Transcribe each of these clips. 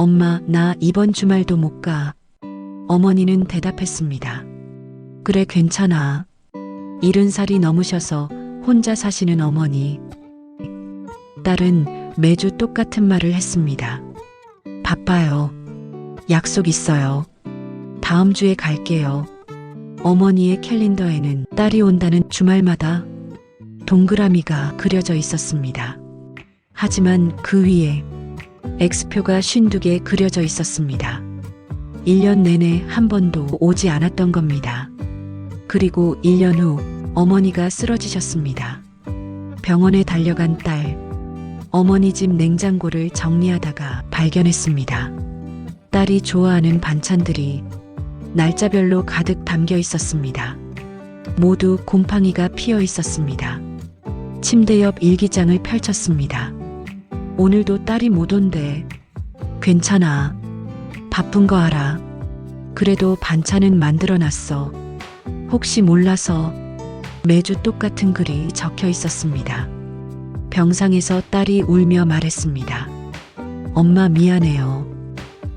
엄마, 나 이번 주말도 못 가. 어머니는 대답했습니다. 그래, 괜찮아. 일흔 살이 넘으셔서 혼자 사시는 어머니. 딸은 매주 똑같은 말을 했습니다. 바빠요. 약속 있어요. 다음 주에 갈게요. 어머니의 캘린더에는 딸이 온다는 주말마다 동그라미가 그려져 있었습니다. 하지만 그 위에 X표가 52개 그려져 있었습니다. 1년 내내 한 번도 오지 않았던 겁니다. 그리고 1년 후 어머니가 쓰러지셨습니다. 병원에 달려간 딸, 어머니 집 냉장고를 정리하다가 발견했습니다. 딸이 좋아하는 반찬들이 날짜별로 가득 담겨 있었습니다. 모두 곰팡이가 피어 있었습니다. 침대 옆 일기장을 펼쳤습니다. 오늘도 딸이 못 온대. 괜찮아. 바쁜 거 알아. 그래도 반찬은 만들어 놨어. 혹시 몰라서 매주 똑같은 글이 적혀 있었습니다. 병상에서 딸이 울며 말했습니다. 엄마 미안해요.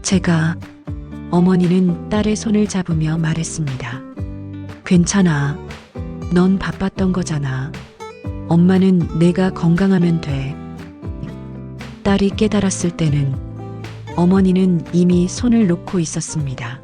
제가 어머니는 딸의 손을 잡으며 말했습니다. 괜찮아. 넌 바빴던 거잖아. 엄마는 내가 건강하면 돼. 딸이 깨달았을 때는 어머니는 이미 손을 놓고 있었습니다.